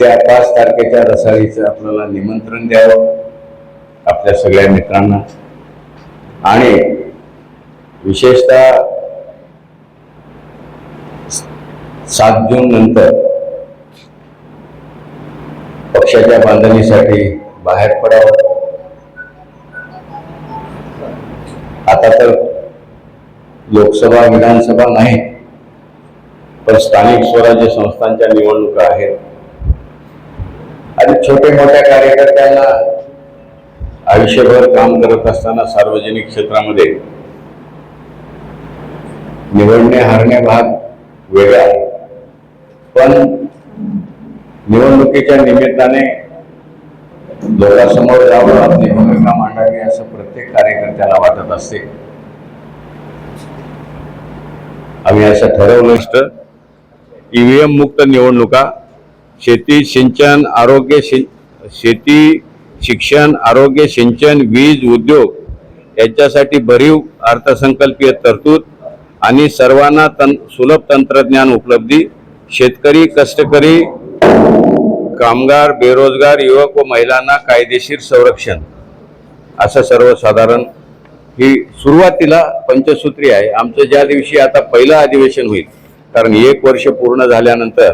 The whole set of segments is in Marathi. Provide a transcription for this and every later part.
त्या पाच तारखेच्या रसाळीचं आपल्याला निमंत्रण द्यावं आपल्या सगळ्या मित्रांना. आणि विशेषतः सात जून नंतर पक्षाच्या बांधणीसाठी बाहेर पडावं. आता तर लोकसभा विधानसभा नाही पण स्थानिक स्वराज्य संस्थांच्या निवडणुका आहेत. आणि छोटे मोठ्या कार्यकर्त्यांना आयुष्यभर काम करत असताना सार्वजनिक क्षेत्रामध्ये निवडणे हारणे भाग वेगळा आहे पण निवडणुकीच्या निमित्ताने लोकांसमोर जावं आपली भूमिका मांडावी असं प्रत्येक कार्यकर्त्याला वाटत असते. आम्ही असं ठरवलं असतं ईव्हीएम मुक्त निवडणुका शेती सिंचन आरोग्य शि शेती शिक्षण आरोग्य सिंचन वीज उद्योग यांच्यासाठी भरीव अर्थसंकल्पीय तरतूद आणि सर्वांना तन सुलभ तंत्रज्ञान उपलब्धी. शेतकरी कष्टकरी कामगार बेरोजगार युवक व महिलांना कायदेशीर संरक्षण. असं सर्वसाधारण ही सुरुवातीला पंचसूत्री आहे. आमचं ज्या दिवशी आता पहिलं अधिवेशन होईल कारण एक वर्ष पूर्ण झाल्यानंतर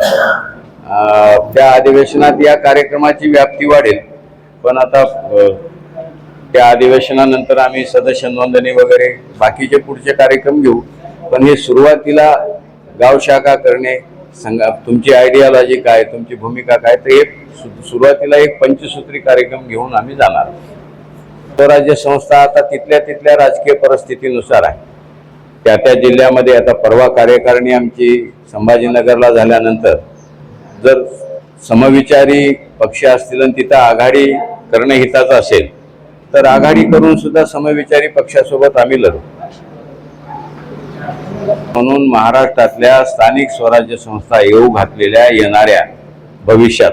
त्या अधिवेशनात या कार्यक्रमाची व्याप्ती वाढेल. पण आता त्या अधिवेशनानंतर आम्ही सदस्य नोंदणी वगैरे बाकीचे पुढचे कार्यक्रम घेऊ. पण हे सुरुवातीला गाव शाखा करणे सांगा तुमची आयडियालॉजी काय तुमची भूमिका काय तर एक सु- सुरुवातीला एक पंचसूत्री कार्यक्रम घेऊन आम्ही जाणार. स्वराज्य संस्था आता तिथल्या तिथल्या राजकीय परिस्थितीनुसार आहे. त्या त्या जिल्ह्यामध्ये आता परवा कार्यकारिणी आमची संभाजीनगरला झाल्यानंतर जर समविचारी पक्ष असतील आणि तिथं आघाडी करणं हिताचं असेल तर आघाडी करून सुद्धा समविचारी पक्षासोबत आम्ही लढू. म्हणून महाराष्ट्रातल्या स्थानिक स्वराज्य संस्था येऊ घातलेल्या येणाऱ्या भविष्यात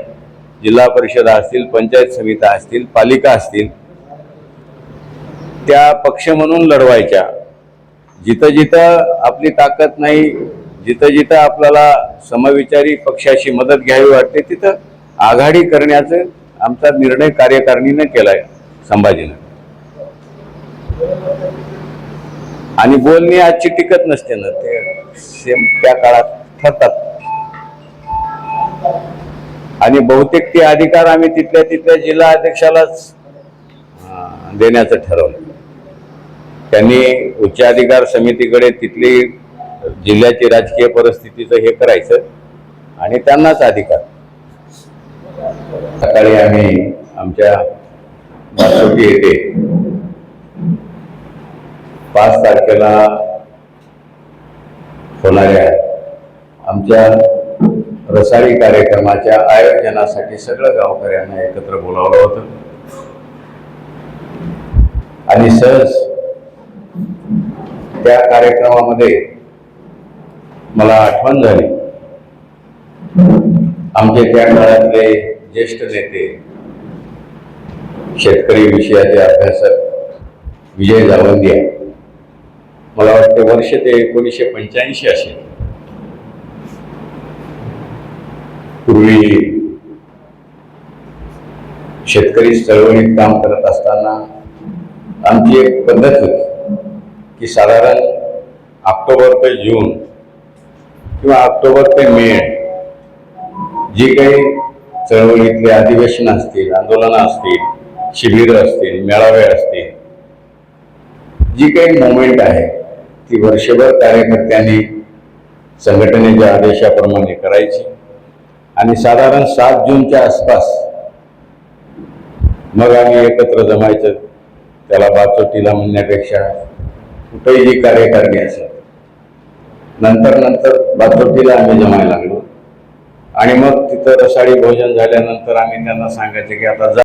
जिल्हा परिषदा असतील पंचायत समित्या असतील पालिका असतील त्या पक्ष म्हणून लढवायच्या. जिथं जिथं आपली ताकद नाही जिथं जिथं आपल्याला समविचारी पक्षाशी मदत घ्यावी वाटते तिथं आघाडी करण्याचं आमचा निर्णय कार्यकारिणीनं केलाय संभाजीनं. आणि बोलणी आजची टिकत नसते ना ते सेम त्या काळात ठरतात. आणि बहुतेक ते अधिकार आम्ही तिथल्या तिथल्या जिल्हा अध्यक्षालाच देण्याचं ठरवलं. त्यांनी उच्चाधिकार समितीकडे तिथली जिल्ह्याची राजकीय परिस्थितीचं हे करायचं आणि त्यांनाच अधिकार. सकाळी आम्ही आमच्या वासोटी येथे पाच तारखेला होणाऱ्या आमच्या रसाळी कार्यक्रमाच्या आयोजनासाठी सगळं गावकऱ्यांना एकत्र बोलावलं होतं. आणि सहज त्या कार्यक्रमामध्ये मला आठवण झाली. आमचे त्या काळातले ज्येष्ठ नेते शेतकरी विषयाचे अभ्यासक विजय जावंदिया. मला वाटते वर्ष ते एकोणीसशे पंच्याऐंशी असेल. पूर्वी शेतकरी चळवळीत काम करत असताना आमची एक पद्धत होती की साधारण ऑक्टोबर ते जून किंवा ऑक्टोबर ते मे जी काही चळवळीतले अधिवेशन असतील आंदोलनं असतील शिबिरं असतील मेळावे असतील जी काही मुवमेंट आहे ती वर्षभर कार्यकर्त्यांनी संघटनेच्या आदेशाप्रमाणे करायची. आणि साधारण सात जूनच्या आसपास मग आम्ही एकत्र जमायचं त्याला बाचोटीला म्हणण्यापेक्षा कुठेही जी कार्यकारणी असेल नंतर नंतर बाचोटीला आम्ही जमायला लागलो. आणि मग तिथं रसाळी भोजन झाल्यानंतर आम्ही त्यांना सांगायचं की आता जा.